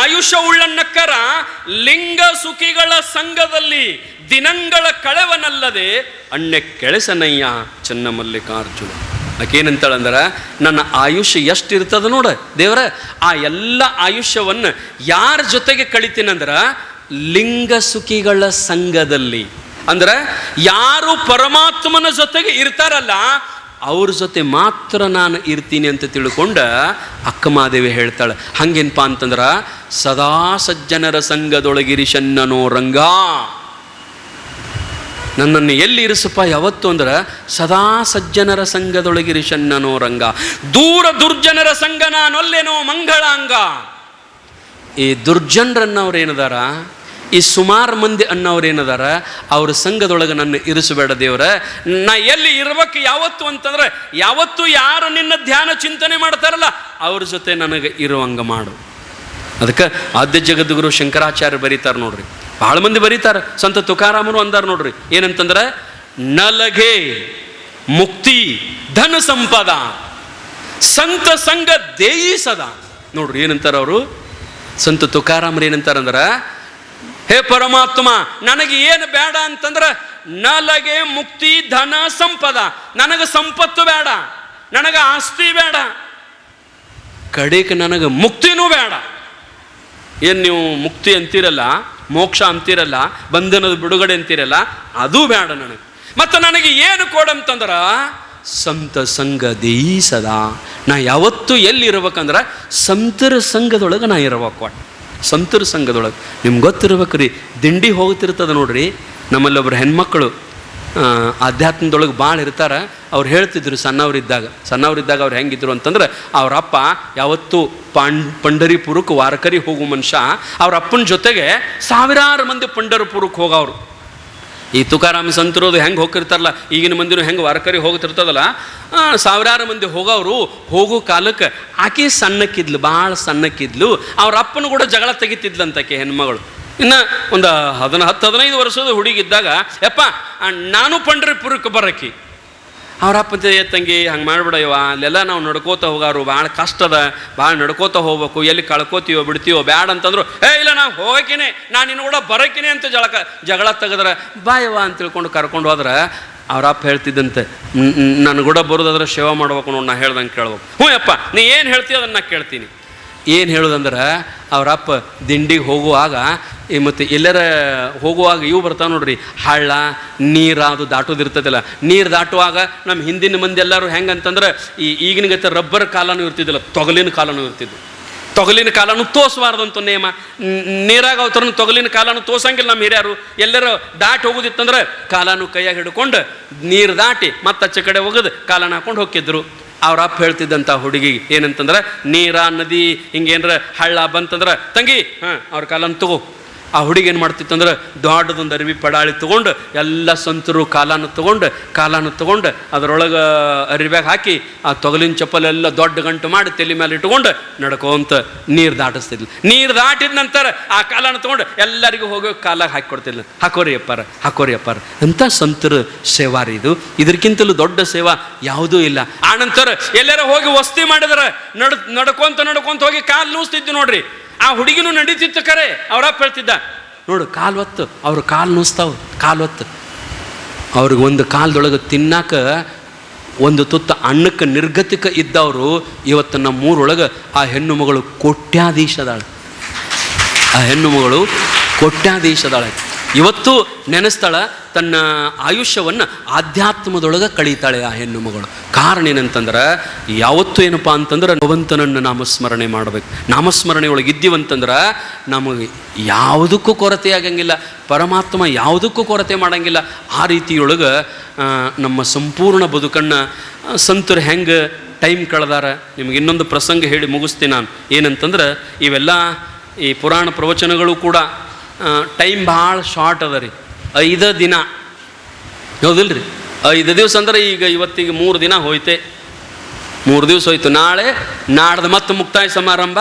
ಆಯುಷ್ಯ ಉಳ್ಳನ್ನಕ್ಕರ ಲಿಂಗ ಸುಖಿಗಳ ಸಂಘದಲ್ಲಿ ದಿನಂಗಳ ಕಳೆವನಲ್ಲದೆ ಅಣ್ಣೆ ಕೆಳಸನಯ್ಯ ಚೆನ್ನ ಮಲ್ಲಿಕಾರ್ಜುನ ಆಕೇನಂತಾಳಂದ್ರ ನನ್ನ ಆಯುಷ್ಯ ಎಷ್ಟು ಇರ್ತದ ನೋಡ ದೇವರ, ಆ ಎಲ್ಲ ಆಯುಷ್ಯವನ್ನು ಯಾರ ಜೊತೆಗೆ ಕಳಿತೀನಂದ್ರೆ, ಲಿಂಗ ಸುಖಿಗಳ ಸಂಘದಲ್ಲಿ. ಅಂದ್ರೆ, ಯಾರು ಪರಮಾತ್ಮನ ಜೊತೆಗೆ ಇರ್ತಾರಲ್ಲ, ಅವ್ರ ಜೊತೆ ಮಾತ್ರ ನಾನು ಇರ್ತೀನಿ ಅಂತ ತಿಳ್ಕೊಂಡ ಅಕ್ಕಮಾದೇವಿ ಹೇಳ್ತಾಳೆ. ಹಂಗೇನಪ್ಪ ಅಂತಂದ್ರ, ಸದಾ ಸಜ್ಜನರ ಸಂಘದೊಳಗಿರಿಶನ್ನನೋ ರಂಗ. ನನ್ನನ್ನು ಎಲ್ಲಿ ಇರಿಸಪ್ಪ ಯಾವತ್ತು ಅಂದ್ರೆ ಸದಾ ಸಜ್ಜನರ ಸಂಘದೊಳಗಿರಿಶನ್ನನೋ ರಂಗ. ದೂರ ದುರ್ಜನರ ಸಂಘ ನಾನೊಲ್ಲೆನೋ ಮಂಗಳಾಂಗ. ಈ ದುರ್ಜನರನ್ನವ್ರು ಏನದಾರ, ಈ ಸುಮಾರು ಮಂದಿ ಅನ್ನೋರು ಏನದಾರ, ಅವ್ರ ಸಂಘದೊಳಗೆ ನನ್ನ ಇರಿಸಬೇಡ ದೇವ್ರ. ನಾ ಎಲ್ಲಿ ಇರ್ಬೇಕು ಯಾವತ್ತು ಅಂತಂದ್ರೆ, ಯಾವತ್ತು ಯಾರು ನಿನ್ನ ಧ್ಯಾನ ಚಿಂತನೆ ಮಾಡ್ತಾರಲ್ಲ, ಅವ್ರ ಜೊತೆ ನನಗೆ ಇರುವಂಗ ಮಾಡು. ಅದಕ್ಕೆ ಆದ್ಯ ಜಗದ್ಗುರು ಶಂಕರಾಚಾರ್ಯ ಬರೀತಾರೆ ನೋಡ್ರಿ. ಭಾಳ ಮಂದಿ ಬರೀತಾರೆ. ಸಂತ ತುಕಾರಾಮನು ಅಂದಾರ ನೋಡ್ರಿ. ಏನಂತಂದ್ರೆ, ನಲಗೆ ಮುಕ್ತಿ ಧನ ಸಂಪದ, ಸಂತ ಸಂಘ ದೇಯಿಸದ ನೋಡ್ರಿ ಏನಂತಾರ ಅವರು? ಸಂತ ತುಕಾರಾಮರು ಏನಂತಾರಂದ್ರ ಹೇ ಪರಮಾತ್ಮ, ನನಗೆ ಏನು ಬೇಡ ಅಂತಂದ್ರೆ, ನಲಗೆ ಮುಕ್ತಿ ಧನ ಸಂಪದ. ನನಗೆ ಸಂಪತ್ತು ಬೇಡ, ನನಗೆ ಆಸ್ತಿ ಬೇಡ. ಕಡೆಗೆ ನನಗೆ ಮುಕ್ತಿನೂ ಬೇಡ. ಏನು ನೀವು ಮುಕ್ತಿ ಅಂತೀರಲ್ಲ ಮೋಕ್ಷ ಅಂತಿರಲ್ಲ, ಬಂಧನದ ಬಿಡುಗಡೆ ಅಂತಿರಲ್ಲ, ಅದು ಬೇಡ ನನಗೆ. ಮತ್ತು ನನಗೆ ಏನು ಕೊಡಂತಂದ್ರೆ ಸಂತ ಸಂಘ ಸದಾ. ನಾ ಯಾವತ್ತೂ ಎಲ್ಲಿ ಇರ್ಬೇಕಂದ್ರೆ, ಸಂತರ ಸಂಘದೊಳಗೆ ನಾ ಇರಬೇಕು ಸಂತರ ಸಂಘದೊಳಗೆ. ನಿಮ್ಗೆ ಗೊತ್ತಿರ್ಬೇಕು ರೀ ದಿಂಡಿ ಹೋಗ್ತಿರ್ತದೆ ನೋಡ್ರಿ, ನಮ್ಮಲ್ಲಿ ಒಬ್ಬರು ಹೆಣ್ಮಕ್ಳು ಆಧ್ಯಾತ್ಮದೊಳಗೆ ಭಾಳ ಇರ್ತಾರೆ. ಅವ್ರು ಹೇಳ್ತಿದ್ರು ಸಣ್ಣವರಿದ್ದಾಗ. ಸಣ್ಣವರಿದ್ದಾಗ ಅವ್ರು ಹೆಂಗಿದ್ರು ಅಂತಂದ್ರೆ ಅವರಪ್ಪ ಯಾವತ್ತೂ ಪಾಂಡ್ ಪಂಡರಿಪುರಕ್ಕೆ ವಾರಕರಿ ಹೋಗೋ ಮನುಷ್ಯ. ಅವ್ರ ಅಪ್ಪನ ಜೊತೆಗೆ ಸಾವಿರಾರು ಮಂದಿ ಪಂಡರಪುರಕ್ಕೆ ಹೋಗೋರು ಈ ತುಕಾರಾಮ ಸಂತರೋದು ಹೆಂಗೆ ಹೋಗಿರ್ತಾರಲ್ಲ ಈಗಿನ ಮಂದಿನೂ ಹೆಂಗೆ ವಾರಕರಿ ಹೋಗ್ತಿರ್ತದಲ್ಲ ಸಾವಿರಾರು ಮಂದಿ ಹೋಗೋರು ಹೋಗೋ ಕಾಲಕ್ಕೆ ಆಕೆ ಸಣ್ಣಕ್ಕಿದ್ಲು ಭಾಳ ಸಣ್ಣಕ್ಕಿದ್ಲು. ಅವ್ರ ಅಪ್ಪನ ಕೂಡ ಜಗಳ ತೆಗಿತಿದ್ಲಂತಕ್ಕೆ ಹೆಣ್ಮಗಳು. ಇನ್ನು ಒಂದು ಹದಿನ ಹತ್ತು ಹದಿನೈದು ವರ್ಷದ ಹುಡುಗಿದ್ದಾಗ, ಯಪ್ಪ ನಾನು ಪಂಡ್ರಿಪುರಕ್ಕೆ ಬರಕಿ. ಅವ್ರ ಅಪ್ಪಂತ ತಂಗಿ, ಹಂಗೆ ಮಾಡ್ಬಿಡಯ್ಯವ ಅಲ್ಲೆಲ್ಲ ನಾವು ನಡ್ಕೋತ ಹೋಗಾರು ಭಾಳ ಕಷ್ಟದ ಭಾಳ ನಡ್ಕೋತ ಹೋಗ್ಬೇಕು, ಎಲ್ಲಿ ಕಳ್ಕೋತೀವೋ ಬಿಡ್ತೀವೋ ಬ್ಯಾಡ ಅಂತಂದ್ರು, ಏ, ಇಲ್ಲ ನಾವು ಹೋಗಕಿನೇ ನಾನು ನಿನ್ನ ಕೂಡ ಬರಕಿನೇ ಅಂತ ಜಳಕ, ಜಗಳ ತೆಗೆದ್ರೆ ಬಾಯವ ಅಂತ ತಿಳ್ಕೊಂಡು ಕರ್ಕೊಂಡು ಹೋದ್ರೆ, ಅವ್ರ ಅಪ್ಪ ಹೇಳ್ತಿದ್ದಂತೆ ನನ್ನ ಕೂಡ ಬರೋದಾದ್ರೆ ಸೇವಾ ಮಾಡ್ಬೇಕು ನೋಡಿ, ನಾ ಹೇಳ್ದಂಗೆ ಕೇಳ್ಬೇಕು. ಹ್ಞೂ ಅಪ್ಪ ನೀ ಏನು ಹೇಳ್ತೀಯ ಅದನ್ನು ನಾ ಕೇಳ್ತೀನಿ. ಏನು ಹೇಳೋದಂದ್ರೆ ಅವರ ಅಪ್ಪ ದಿಂಡಿಗೆ ಹೋಗುವಾಗ, ಈ ಮತ್ತು ಎಲ್ಲರ ಹೋಗುವಾಗ ಇವು ಬರ್ತಾವೆ ನೋಡ್ರಿ, ಹಳ್ಳ, ನೀರ ಅದು ದಾಟೋದಿರ್ತದಲ್ಲ ನೀರು ದಾಟುವಾಗ ನಮ್ಮ ಹಿಂದಿನ ಮಂದಿ ಎಲ್ಲರೂ ಹೆಂಗಂತಂದ್ರೆ ಈ ಈಗಿನ ಗತೆ ರಬ್ಬರ್ ಕಾಲನೂ ಇರ್ತಿದ್ದಿಲ್ಲ, ತೊಗಲಿನ ಕಾಲನೂ ಇರ್ತಿದ್ದು ತೊಗಲಿನ ಕಾಲನೂ ತೋಸಬಾರ್ದಂತ ನೇಮ ನೀರಾಗ ಅವತರನ ತೊಗಲಿನ ಕಾಲನೂ ತೋಸಂಗಿಲ್ಲ ನಮ್ಮ ಹಿರಿಯರು. ಎಲ್ಲರೂ ದಾಟಿ ಹೋಗುದಿತ್ತಂದ್ರೆ ಕಾಲನೂ ಕೈಯಾಗಿ ಹಿಡ್ಕೊಂಡು ನೀರು ದಾಟಿ ಮತ್ತೆ ಆಚೆ ಕಡೆ ಹೋಗೋದು ಕಾಲನ ಹಾಕೊಂಡು ಹೋಗಿದ್ರು ಅವ್ರ ಅಪ್ಪ ಹೇಳ್ತಿದ್ದಂಥ ಹುಡುಗಿ ಏನಂತಂದ್ರೆ, ನೀರ ನದಿ ಹಿಂಗೇನ್ರ ಹಳ್ಳ ಬಂತಂದ್ರೆ, ತಂಗಿ, ಹಾಂ, ಅವ್ರ ಕಾಲನ್ನು ತಗೋ. ಆ ಹುಡುಗಿ ಏನು ಮಾಡ್ತಿತ್ತಂದ್ರೆ ದೊಡ್ಡದೊಂದು ಅರಿವಿ ಪಡಾಳಿ ತೊಗೊಂಡು ಎಲ್ಲ ಸಂತರು ಕಾಲಾನು ತೊಗೊಂಡು ಕಾಲಾನು ತೊಗೊಂಡು ಅದರೊಳಗೆ ಅರಿವ್ಯಾಗ ಹಾಕಿ ಆ ತೊಗಲಿನ ಚಪ್ಪಲೆಲ್ಲ ದೊಡ್ಡ ಗಂಟು ಮಾಡಿ ತಲೆ ಮೇಲೆ ಇಟ್ಕೊಂಡು ನಡ್ಕೊಂತ ನೀರು ದಾಟಿಸ್ತಿದ್ಲು. ನೀರು ದಾಟಿದ ನಂತರ ಆ ಕಾಲನ ತೊಗೊಂಡು ಎಲ್ಲರಿಗೂ ಹೋಗಿ ಕಾಲಾಗ ಹಾಕಿ ಕೊಡ್ತಿದ್ಲು. ಹಾಕೋರಿ ಅಪ್ಪಾರ ಹಾಕೋರಿ ಅಪ್ಪಾರ. ಅಂತ ಸಂತರ ಸೇವಾರಿ ಇದು. ಇದಕ್ಕಿಂತಲೂ ದೊಡ್ಡ ಸೇವಾ ಯಾವುದೂ ಇಲ್ಲ. ಆ ನಂತರ ಎಲ್ಲಾರ ಹೋಗಿ ವಸ್ತಿ ಮಾಡಿದ್ರೆ. ನಡ್, ನಡ್ಕೊಂತ ನಡ್ಕೊಂತ ಹೋಗಿ ಕಾಲು ನೂಸ್ತಿದ್ದು ನೋಡ್ರಿ. ಆ ಹುಡುಗಿನೂ ನಡೀತಿತ್ತು ಕರೆ. ಅವ್ರಪ್ಪ ಹೇಳ್ತಿದ್ದ, ನೋಡು, ಕಾಲು ಹೊತ್ತು ಅವ್ರು ಕಾಲು ನೂಸ್ತಾವ. ಕಾಲು ಹೊತ್ತು ಅವ್ರಿಗೆ ಒಂದು ಕಾಲದೊಳಗೆ ತಿನ್ನಾಕ ಒಂದು ತುತ್ತ ಅನ್ನಕ್ಕೆ ನಿರ್ಗತಿಕ ಇದ್ದವರು ಇವತ್ತು ನಮ್ಮೂರೊಳಗೆ ಆ ಹೆಣ್ಣು ಮಗಳು ಕೋಟ್ಯಾಧೀಶದಾಳೆ. ಆ ಹೆಣ್ಣು ಮಗಳು ಕೋಟ್ಯಾಧೀಶದಾಳೆ. ಇವತ್ತು ನೆನೆಸ್ತಾಳೆ ತನ್ನ ಆಯುಷ್ಯವನ್ನು ಆಧ್ಯಾತ್ಮದೊಳಗೆ ಕಳೀತಾಳೆ ಆ ಹೆಣ್ಣು ಮಗಳು. ಕಾರಣ ಏನಂತಂದ್ರೆ, ಯಾವತ್ತು ಏನಪ್ಪ ಅಂತಂದ್ರೆ, ಭಗವಂತನನ್ನು ನಾಮಸ್ಮರಣೆ ಮಾಡಬೇಕು. ನಾಮಸ್ಮರಣೆ ಒಳಗೆ ಇದ್ದೀವಂತಂದ್ರೆ, ನಮಗೆ ಯಾವುದಕ್ಕೂ ಕೊರತೆ ಆಗಂಗಿಲ್ಲ, ಪರಮಾತ್ಮ ಯಾವುದಕ್ಕೂ ಕೊರತೆ ಮಾಡಂಗಿಲ್ಲ. ಆ ರೀತಿಯೊಳಗೆ ನಮ್ಮ ಸಂಪೂರ್ಣ ಬದುಕನ್ನು ಸಂತರು ಹೆಂಗೆ ಟೈಮ್ ಕಳೆದಾರ? ನಿಮ್ಗೆ ಇನ್ನೊಂದು ಪ್ರಸಂಗ ಹೇಳಿ ಮುಗಿಸ್ತೀನಿ ನಾನು. ಏನಂತಂದ್ರೆ, ಇವೆಲ್ಲ ಈ ಪುರಾಣ ಪ್ರವಚನಗಳು ಕೂಡ ಟೈಮ್ ಭಾಳ ಶಾರ್ಟ್ ಅದ ರೀ. ಐದು ದಿನ. ಹೌದಿಲ್ರಿ? ಐದು ದಿವಸ ಅಂದ್ರೆ ಈಗ ಇವತ್ತಿಗೆ ಮೂರು ದಿನ ಹೋಯ್ತೆ. ಮೂರು ದಿವಸ ಹೋಯ್ತು. ನಾಳೆ ನಾಡ್ದು ಮತ್ತೆ ಮುಕ್ತಾಯ ಸಮಾರಂಭ.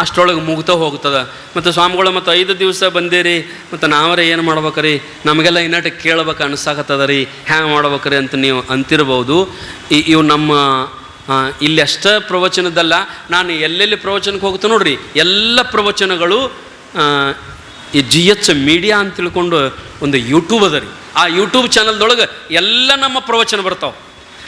ಅಷ್ಟರೊಳಗೆ ಮುಗ್ತಾ ಹೋಗ್ತದೆ. ಮತ್ತು ಸ್ವಾಮಿಗಳು ಮತ್ತು ಐದು ದಿವಸ ಬಂದಿರಿ. ಮತ್ತು ನಾವರೇ ಏನು ಮಾಡ್ಬೇಕ್ರಿ? ನಮಗೆಲ್ಲ ಇನ್ನಟ್ಟು ಕೇಳ್ಬೇಕು ಅನ್ಸಾಕತ್ತದ ರೀ ಹ್ಯಾಂಗೆ ಮಾಡ್ಬೇಕ್ರಿ ಅಂತ ನೀವು ಅಂತಿರ್ಬೋದು. ಈ, ಇವು ನಮ್ಮ ಇಲ್ಲಿ ಅಷ್ಟೇ ಪ್ರವಚನದಲ್ಲ. ನಾನು ಎಲ್ಲೆಲ್ಲಿ ಪ್ರವಚನಕ್ಕೆ ಹೋಗ್ತೇನೆ ನೋಡ್ರಿ. ಎಲ್ಲ ಪ್ರವಚನಗಳು ಈ ಜಿ ಎಚ್ ಮೀಡಿಯಾ ಅಂತ ತಿಳ್ಕೊಂಡು ಒಂದು ಯೂಟ್ಯೂಬ್ ಅದ ರೀ ಆ ಯೂಟ್ಯೂಬ್ ಚಾನಲ್ದೊಳಗೆ ಎಲ್ಲ ನಮ್ಮ ಪ್ರವಚನ ಬರ್ತಾವೆ.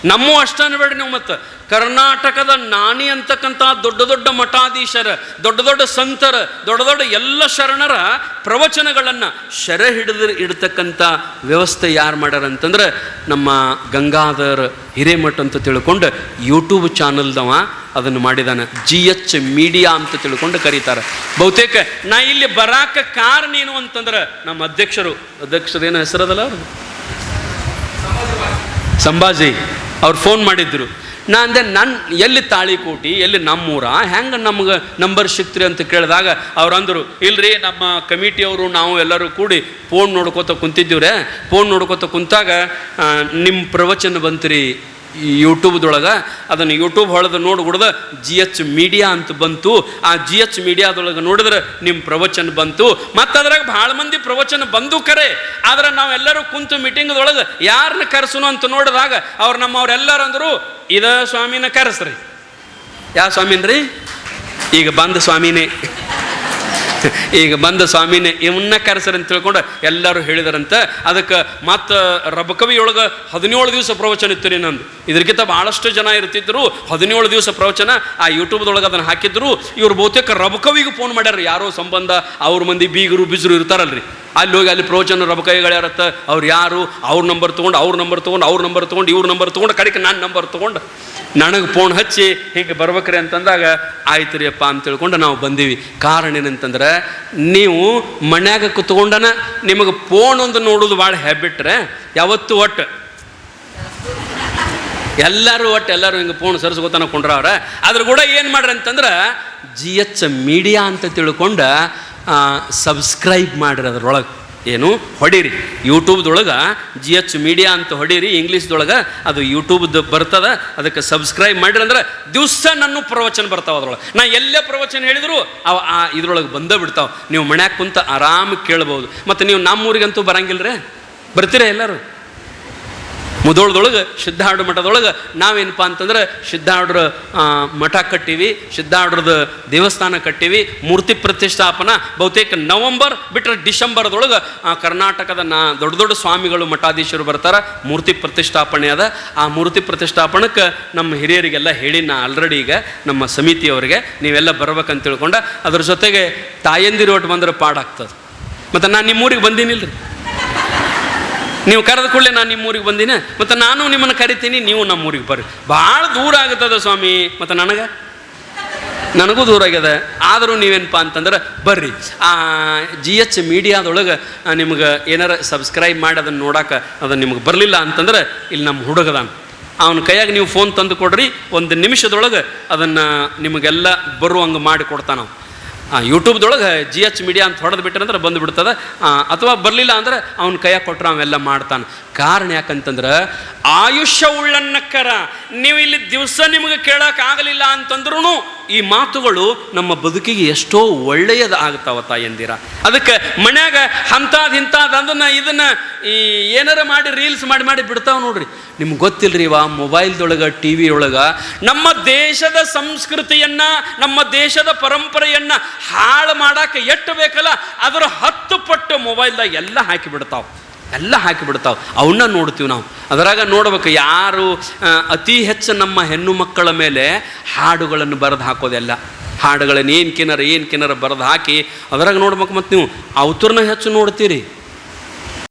ನಮ್ಮ ಅಷ್ಟೇ ಅನ್ಬೇಡ್ರಿ ನೀವು ಮತ್ತು. ಕರ್ನಾಟಕದ ನಾಣಿ ಅಂತಕ್ಕಂಥ ದೊಡ್ಡ ದೊಡ್ಡ ಮಠಾಧೀಶರ, ದೊಡ್ಡ ದೊಡ್ಡ ಸಂತರ, ದೊಡ್ಡ ದೊಡ್ಡ ಎಲ್ಲ ಶರಣರ ಪ್ರವಚನಗಳನ್ನು ಶರ ಹಿಡಿದ ಇಡ್ತಕ್ಕಂಥ ವ್ಯವಸ್ಥೆ ಯಾರು ಮಾಡ್ಯಾರ ಅಂತಂದ್ರೆ ನಮ್ಮ ಗಂಗಾಧರ್ ಹಿರೇಮಠ್ ಅಂತ ತಿಳ್ಕೊಂಡು ಯೂಟ್ಯೂಬ್ ಚಾನಲ್ದವ ಅದನ್ನು ಮಾಡಿದಾನೆ. ಜಿ ಎಚ್ ಮೀಡಿಯಾ ಅಂತ ತಿಳ್ಕೊಂಡು ಕರೀತಾರೆ. ಬಹುತೇಕ ನಾ ಇಲ್ಲಿ ಬರಾಕ ಕಾರಣ ಏನು ಅಂತಂದ್ರೆ ನಮ್ಮ ಅಧ್ಯಕ್ಷರು ಅಧ್ಯಕ್ಷರೇನು ಹೆಸರದಲ್ಲ ಅವ್ರದ್ದು? ಸಂಭಾಜಿ ಅವ್ರು ಫೋನ್ ಮಾಡಿದ್ರು. ನಾ ಅಂದೆ ನನ್ನ ಎಲ್ಲಿ ತಾಳಿಕೋಟಿ ಎಲ್ಲಿ ನಮ್ಮೂರ, ಹೆಂಗೆ ನಮ್ಗೆ ನಂಬರ್ ಸಿಕ್ತ್ರಿ ಅಂತ ಕೇಳಿದಾಗ ಅವ್ರು ಅಂದರು, ಇಲ್ರಿ ನಮ್ಮ ಕಮಿಟಿಯವರು ನಾವು ಎಲ್ಲರೂ ಕೂಡಿ ಫೋನ್ ನೋಡ್ಕೋತ ಕುಂತಿದ್ದೀವ್ರೆ. ಫೋನ್ ನೋಡ್ಕೋತ ಕುಂತಾಗ ನಿಮ್ಮ ಪ್ರವಚನ ಬಂತ್ರಿ. ಯೂಟ್ಯೂಬ್ದೊಳಗೆ, ಅದನ್ನು ಯೂಟ್ಯೂಬ್ ಹೊಳೆದು ನೋಡ್ಬಿಡ್ದ ಜಿ ಎಚ್ ಮೀಡಿಯಾ ಅಂತ ಬಂತು. ಆ ಜಿ ಎಚ್ ಮೀಡಿಯಾದೊಳಗೆ ನೋಡಿದ್ರೆ ನಿಮ್ಮ ಪ್ರವಚನ ಬಂತು. ಮತ್ತು ಅದ್ರಾಗ ಭಾಳ ಮಂದಿ ಪ್ರವಚನ ಬಂದು ಕರೆ. ಆದ್ರೆ ನಾವೆಲ್ಲರೂ ಕುಂತು ಮೀಟಿಂಗ್ದೊಳಗೆ ಯಾರನ್ನ ಕರೆಸೋನು ಅಂತ ನೋಡಿದಾಗ ಅವ್ರು ನಮ್ಮವ್ರೆಲ್ಲರೂ ಅಂದರು, ಇದ ಸ್ವಾಮಿನ ಕರೆಸ್ರಿ. ಯಾವ ಸ್ವಾಮಿನ್ರಿ? ಈಗ ಬಂದ ಸ್ವಾಮಿನೇ. ಈಗ ಬಂದ ಸ್ವಾಮಿನೇ ಇವನ್ನ ಕರೆಸರಿ ಅಂತ ತಿಳ್ಕೊಂಡು ಎಲ್ಲರೂ ಹೇಳಿದರಂತ. ಅದಕ್ಕೆ ಮತ್ತು ರಬಕವಿಯೊಳಗೆ ಹದಿನೇಳು ದಿವಸ ಪ್ರವಚನ ಇತ್ತು ರೀ ನಂದು. ಇದಕ್ಕಿಂತ ಭಾಳಷ್ಟು ಜನ ಇರ್ತಿದ್ರು, ಹದಿನೇಳು ದಿವಸ ಪ್ರವಚನ, ಆ ಯೂಟ್ಯೂಬ್ದೊಳಗೆ ಅದನ್ನು ಹಾಕಿದ್ರು. ಇವ್ರು ಬಹುತೇಕ ರಬಕವಿಗೂ ಫೋನ್ ಮಾಡ್ಯಾರ ಯಾರೋ ಸಂಬಂಧ, ಅವ್ರ ಮಂದಿ ಬೀಗರು, ಬಿಜರು ಇರ್ತಾರಲ್ರಿ. ಅಲ್ಲಿ ಹೋಗಿ ಅಲ್ಲಿ ಪ್ರವಚನ ರಬ ಯಾರತ್ತ ಅವ್ರು ಯಾರು? ಅವ್ರ ನಂಬರ್ ತೊಗೊಂಡು ಅವ್ರ ನಂಬರ್ ತೊಗೊಂಡು ಅವ್ರ ನಂಬರ್ ತೊಗೊಂಡು ಇವ್ರ ನಂಬರ್ ತೊಗೊಂಡು ಕಡೆಗೆ ನಾನು ನಂಬರ್ ತೊಗೊಂಡು. ನನಗೆ ಫೋನ್ ಹಚ್ಚಿ ಹಿಂಗೆ ಬರ್ಬೇಕ್ರಿ ಅಂತಂದಾಗ ಆಯ್ತು ರೀ ಅಪ್ಪ ಅಂತ ತಿಳ್ಕೊಂಡು ನಾವು ಬಂದೀವಿ. ಕಾರಣ ಏನಂತಂದ್ರೆ ನೀವು ಮನ್ಯಾಗ ಕುತ್ಕೊಂಡನ ನಿಮಗೆ ಫೋನ್ ಒಂದು ನೋಡೋದು ಭಾಳ ಹ್ಯಾಬಿಟ್ರೆ ಯಾವತ್ತು ಒಟ್ಟು? ಎಲ್ಲರೂ ಒಟ್ಟು ಎಲ್ಲರೂ ಹಿಂಗೆ ಫೋನ್ ಸರಿಸ್ಕೊತಾನ ಕೊಂಡ್ರವ್ರ ಅದ್ರ ಕೂಡ ಏನು ಮಾಡ್ರಿ ಅಂತಂದ್ರೆ ಜಿ ಎಚ್ ಮೀಡಿಯಾ ಅಂತ ತಿಳ್ಕೊಂಡು ಸಬ್ಸ್ಕ್ರೈಬ್ ಮಾಡಿರಿ ಅದರೊಳಗೆ. ಏನು? ಹೊಡೀರಿ. ಯೂಟ್ಯೂಬ್ದೊಳಗೆ ಜಿ ಎಚ್ ಮೀಡಿಯಾ ಅಂತ ಹೊಡೀರಿ ಇಂಗ್ಲೀಷ್ದೊಳಗೆ ಅದು ಯೂಟ್ಯೂಬ್ದು ಬರ್ತದ, ಅದಕ್ಕೆ ಸಬ್ಸ್ಕ್ರೈಬ್ ಮಾಡಿರಿ ಅಂದ್ರೆ ದಿವಸ ನನ್ನ ಪ್ರವಚನ ಬರ್ತಾವ ಅದ್ರೊಳಗೆ. ನಾ ಎಲ್ಲೇ ಪ್ರವಚನ ಹೇಳಿದ್ರು ಅವ ಆ ಇದ್ರೊಳಗೆ ಬಂದೇ ಬಿಡ್ತಾವೆ. ನೀವು ಮನ್ಯಾಗ ಕುಂತ ಆರಾಮ ಕೇಳ್ಬೋದು. ಮತ್ತು ನೀವು ನಮ್ಮೂರಿಗಂತೂ ರೀ ಬರ್ತೀರಾ ಎಲ್ಲರೂ? ಮುದೋಳದೊಳಗೆ ಸಿದ್ಧಾರ್ಢ ಮಠದೊಳಗೆ ನಾವೇನಪ್ಪ ಅಂತಂದ್ರೆ ಸಿದ್ಧಾರ್ಢರ ಮಠ ಕಟ್ಟೀವಿ ಸಿದ್ಧಾರ್ಢರದ ದೇವಸ್ಥಾನ ಕಟ್ಟೀವಿ, ಮೂರ್ತಿ ಪ್ರತಿಷ್ಠಾಪನ, ಬಹುತೇಕ ನವಂಬರ್ ಬಿಟ್ಟರೆ ಡಿಸೆಂಬರ್ದೊಳಗೆ ಕರ್ನಾಟಕದ ನಾ, ದೊಡ್ಡ ದೊಡ್ಡ ಸ್ವಾಮಿಗಳು ಮಠಾಧೀಶರು ಬರ್ತಾರೆ, ಮೂರ್ತಿ ಪ್ರತಿಷ್ಠಾಪನೆ ಅದ. ಆ ಮೂರ್ತಿ ಪ್ರತಿಷ್ಠಾಪನಕ್ಕೆ ನಮ್ಮ ಹಿರಿಯರಿಗೆಲ್ಲ ಹೇಳಿ ನಾ ಆಲ್ರೆಡಿ ಈಗ, ನಮ್ಮ ಸಮಿತಿಯವರಿಗೆ, ನೀವೆಲ್ಲ ಬರ್ಬೇಕಂತ ತಿಳ್ಕೊಂಡ, ಅದ್ರ ಜೊತೆಗೆ ತಾಯಂದಿರು ಒಟ್ಟು ಬಂದ್ರೆ ಪಾಡಾಗ್ತದೆ. ಮತ್ತು ನಾನು ನಿಮ್ಮೂರಿಗೆ ಬಂದೀನಿಲ್ರಿ. ನೀವು ಕರೆದ ಕೂಡಲೇ ನಾನು ನಿಮ್ಮ ಊರಿಗೆ ಬಂದಿನ, ಮತ್ತು ನಾನು ನಿಮ್ಮನ್ನು ಕರಿತೀನಿ, ನೀವು ನಮ್ಮ ಊರಿಗೆ ಬರ್ರಿ. ಭಾಳ ದೂರ ಆಗುತ್ತದೆ ಸ್ವಾಮಿ, ಮತ್ತು ನನಗೆ? ನನಗೂ ದೂರ ಆಗ್ಯದ. ಆದರೂ ನೀವೇನಪ್ಪ ಅಂತಂದ್ರೆ, ಬರ್ರಿ. ಆ ಜಿ ಎಚ್ ಮೀಡಿಯಾದೊಳಗೆ ನಿಮ್ಗೆ ಏನಾರ ಸಬ್ಸ್ಕ್ರೈಬ್ ಮಾಡಿ ಅದನ್ನು ನೋಡಕ್ಕೆ ಅದು ನಿಮ್ಗೆ ಬರಲಿಲ್ಲ ಅಂತಂದ್ರೆ, ಇಲ್ಲಿ ನಮ್ಮ ಹುಡುಗದಾನ. ಅವನ ಕೈಯಾಗ ನೀವು ಫೋನ್ ತಂದು ಕೊಡ್ರಿ, ಒಂದು ನಿಮಿಷದೊಳಗೆ ಅದನ್ನು ನಿಮಗೆಲ್ಲ ಬರುವಂಗೆ ಮಾಡಿ ಕೊಡ್ತಾನ. ಯೂಟ್ಯೂಬ್ದೊಳಗೆ ಜಿ ಎಚ್ ಮೀಡಿಯಾ ಅಂತ ಹೊಡೆದು ಬಿಡ್ತದ ಆ, ಅಥವಾ ಬರಲಿಲ್ಲ ಅಂದ್ರೆ ಅವ್ನ ಕೈಯ ಕೊಟ್ರೆ ಅವೆಲ್ಲ ಮಾಡ್ತಾನೆ. ಕಾರಣ ಯಾಕಂತಂದ್ರೆ ಆಯುಷ್ಯ ಉಳ್ಳನ್ನಕ್ಕರ ನೀವು ಇಲ್ಲಿ ದಿವಸ ನಿಮಗೆ ಕೇಳೋಕ್ಕಾಗಲಿಲ್ಲ ಅಂತಂದ್ರೂ ಈ ಮಾತುಗಳು ನಮ್ಮ ಬದುಕಿಗೆ ಎಷ್ಟೋ ಒಳ್ಳೆಯದು ಆಗ್ತಾವ ತಾಯಂದಿರ ಅದಕ್ಕೆ ಮನ್ಯಾಗ ಅಂಥದ್ದು ಇಂಥದ್ದು ಅದನ್ನು ಇದನ್ನು ಈ ಏನಾರ ಮಾಡಿ ರೀಲ್ಸ್ ಮಾಡಿ ಮಾಡಿ ಬಿಡ್ತಾವ ನೋಡ್ರಿ. ನಿಮ್ಗೆ ಗೊತ್ತಿಲ್ಲರಿ ಇವ ಮೊಬೈಲ್ದೊಳಗೆ ಟಿ ವಿ ನಮ್ಮ ದೇಶದ ಸಂಸ್ಕೃತಿಯನ್ನ, ನಮ್ಮ ದೇಶದ ಪರಂಪರೆಯನ್ನು ಹಾಳು ಮಾಡೋಕ್ಕೆ ಎಟ್ಟು ಬೇಕಲ್ಲ, ಅದರ ಹತ್ತು ಪಟ್ಟು ಮೊಬೈಲ್ದಾಗ ಎಲ್ಲ ಹಾಕಿ ಬಿಡ್ತಾವ. ಎಲ್ಲ ಹಾಕಿ ಬಿಡ್ತಾವ ಅವನ್ನ ನೋಡ್ತೀವಿ ನಾವು. ಅದರಾಗ ನೋಡ್ಬೇಕು ಯಾರು ಅತಿ ಹೆಚ್ಚು ನಮ್ಮ ಹೆಣ್ಣು ಮಕ್ಕಳ ಮೇಲೆ ಹಾಡುಗಳನ್ನು ಬರೆದು ಹಾಕೋದೆಲ್ಲ. ಹಾಡುಗಳನ್ನು ಏನು ಕಿನ್ನರ ಏನು ಕಿನ್ನರ ಬರೆದು ಹಾಕಿ, ಅದರಾಗ ನೋಡ್ಬೇಕು ಮತ್ತು ನೀವು. ಅವತರನ್ನ ಹೆಚ್ಚು ನೋಡ್ತೀರಿ.